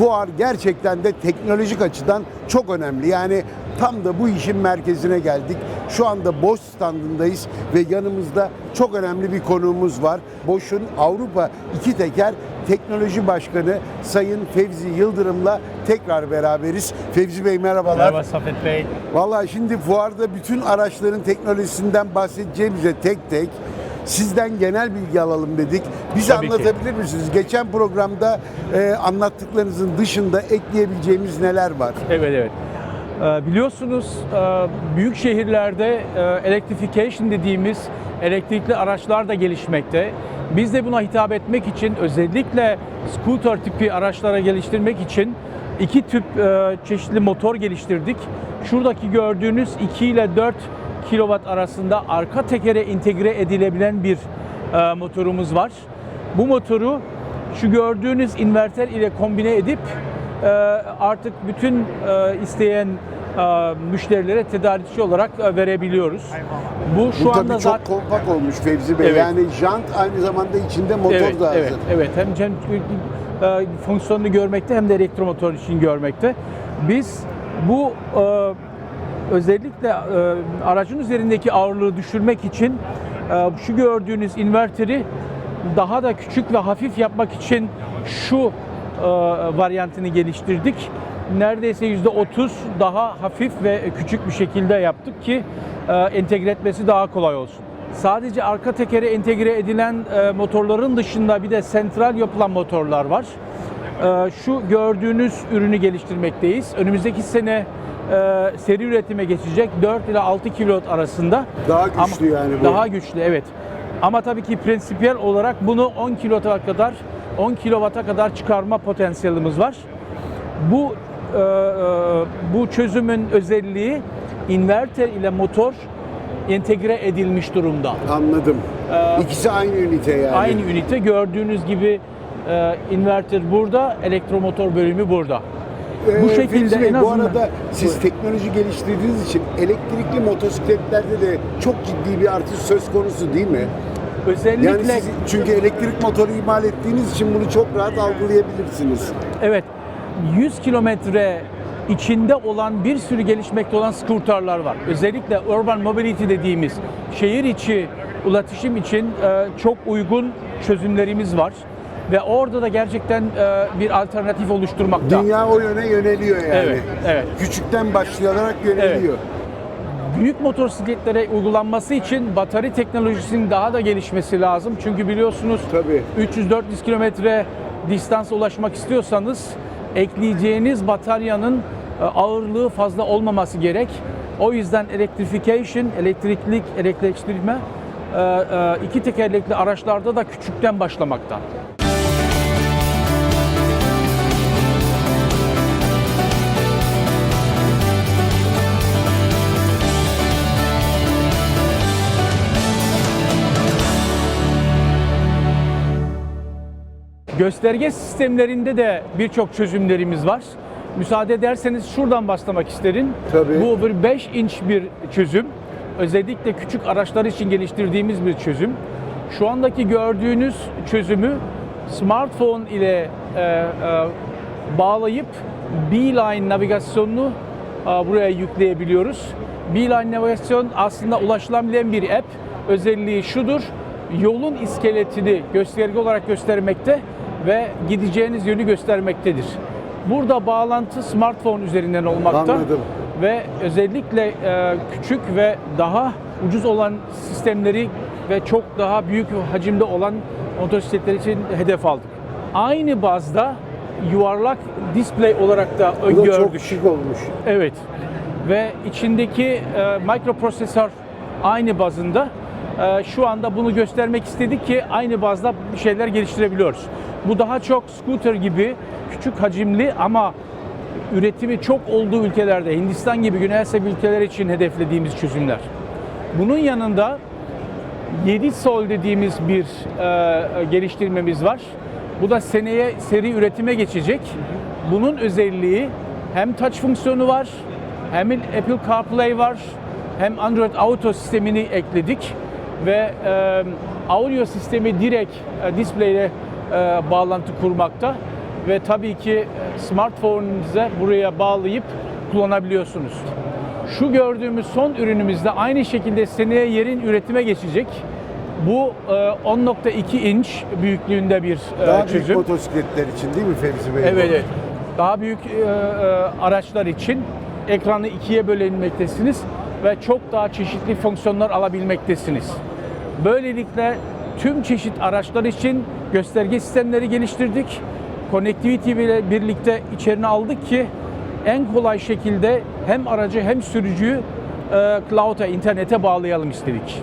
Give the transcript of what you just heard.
fuar gerçekten de teknolojik açıdan çok önemli. Yani tam da bu işin merkezine geldik. Şu anda Bosch standındayız ve yanımızda çok önemli bir konuğumuz var. Bosch'un Avrupa iki teker teknoloji başkanı Sayın Fevzi Yıldırım'la tekrar beraberiz. Fevzi Bey merhabalar. Merhaba Safet Bey. Vallahi şimdi fuarda bütün araçların teknolojisinden bahsedeceğimize tek tek sizden genel bilgi alalım dedik. Bize Tabii ki. anlatabilir misiniz? Geçen programda e, anlattıklarınızın dışında ekleyebileceğimiz neler var? Evet evet. Ee, Biliyorsunuz e, büyük şehirlerde e, electrification dediğimiz elektrikli araçlar da gelişmekte. Biz de buna hitap etmek için özellikle scooter tipi araçlara geliştirmek için iki tip e, çeşitli motor geliştirdik. Şuradaki gördüğünüz 2 ile 4 kilowatt arasında arka tekere entegre edilebilen bir e, motorumuz var. Bu motoru şu gördüğünüz inverter ile kombine edip e, artık bütün e, isteyen e, müşterilere tedarikçi olarak e, verebiliyoruz. Bu şu Bu anda tabii çok zaten kompak olmuş Fevzi Bey. Evet. Yani jant aynı zamanda içinde motor evet, da hazır. evet, evet. Hem hem e, fonksiyonunu görmekte hem de elektromotor için görmekte. Biz bu e, özellikle e, aracın üzerindeki ağırlığı düşürmek için e, şu gördüğünüz inverteri daha da küçük ve hafif yapmak için şu e, varyantını geliştirdik. Neredeyse %30 daha hafif ve küçük bir şekilde yaptık ki e, entegre etmesi daha kolay olsun. Sadece arka tekere entegre edilen e, motorların dışında bir de sentral yapılan motorlar var. E, şu gördüğünüz ürünü geliştirmekteyiz. Önümüzdeki sene e, seri üretime geçecek 4 ile 6 kilot arasında. Daha güçlü yani bu. Daha güçlü evet. Ama tabii ki prensipiyel olarak bunu 10 kilota kadar 10 kilovata kadar çıkarma potansiyelimiz var. Bu e, e, bu çözümün özelliği inverter ile motor entegre edilmiş durumda. Anladım. İkisi aynı ünite yani. Ee, Aynı ünite gördüğünüz gibi e, inverter burada, elektromotor bölümü burada. Ee, bu şekilde Bey, en Bu azından- arada siz Buyurun. teknoloji geliştirdiğiniz için elektrikli motosikletlerde de çok ciddi bir artış söz konusu değil mi? Özellikle Yani siz çünkü elektrik motoru imal ettiğiniz için bunu çok rahat algılayabilirsiniz. Evet, 100 kilometre içinde olan bir sürü gelişmekte olan scooterlar var. Özellikle urban mobility dediğimiz şehir içi ulaşım için e, çok uygun çözümlerimiz var. Ve orada da gerçekten e, bir alternatif oluşturmakta. Dünya o yöne yöneliyor yani. Evet, evet. Küçükten başlayarak yöneliyor. Büyük motosikletlere uygulanması için batarya teknolojisinin daha da gelişmesi lazım. Çünkü biliyorsunuz Tabii. 300-400 kilometre distansa ulaşmak istiyorsanız ekleyeceğiniz bataryanın e, ağırlığı fazla olmaması gerek. O yüzden electrification, elektriklik, elektrikleştirme e, e, iki tekerlekli araçlarda da küçükten başlamakta. Gösterge sistemlerinde de birçok çözümlerimiz var. Müsaade ederseniz şuradan başlamak isterim. Tabii. Bu bir 5 inç bir çözüm. Özellikle küçük araçlar için geliştirdiğimiz bir çözüm. Şu andaki gördüğünüz çözümü smartphone ile e, e, bağlayıp Beeline navigasyonunu e, buraya yükleyebiliyoruz. Beeline navigasyon aslında ulaşılabilen bir app. Özelliği şudur. Yolun iskeletini gösterge olarak göstermekte ve gideceğiniz yönü göstermektedir. Burada bağlantı smartphone üzerinden olmakta Anladım. ve özellikle e, küçük ve daha ucuz olan sistemleri ve çok daha büyük hacimde olan motosikletler için hedef aldık. Aynı bazda yuvarlak display olarak da Bu da çok öngördük. şık olmuş. Evet. Ve içindeki e, mikroprosesör aynı bazında. E, şu anda bunu göstermek istedik ki aynı bazda bir şeyler geliştirebiliyoruz. Bu daha çok scooter gibi küçük hacimli ama üretimi çok olduğu ülkelerde, Hindistan gibi Güney Asya ülkeler için hedeflediğimiz çözümler. Bunun yanında 7 sol dediğimiz bir e, geliştirmemiz var. Bu da seneye seri üretime geçecek. Bunun özelliği hem touch fonksiyonu var, hem Apple CarPlay var, hem Android Auto sistemini ekledik ve e, audio sistemi direkt e, display ile e, bağlantı kurmakta ve tabii ki e, smartphone'unuza buraya bağlayıp kullanabiliyorsunuz. Şu gördüğümüz son ürünümüzde aynı şekilde seneye yerin üretime geçecek. Bu e, 10.2 inç büyüklüğünde bir Daha büyük çözüm. motosikletler için değil mi Fevzi Bey? Evet, evet. Daha büyük araçlar için ekranı ikiye bölebilmektesiniz ve çok daha çeşitli fonksiyonlar alabilmektesiniz. Böylelikle tüm çeşit araçlar için gösterge sistemleri geliştirdik. Connectivity ile birlikte içerine aldık ki en kolay şekilde hem aracı hem sürücüyü e, cloud'a, internete bağlayalım istedik.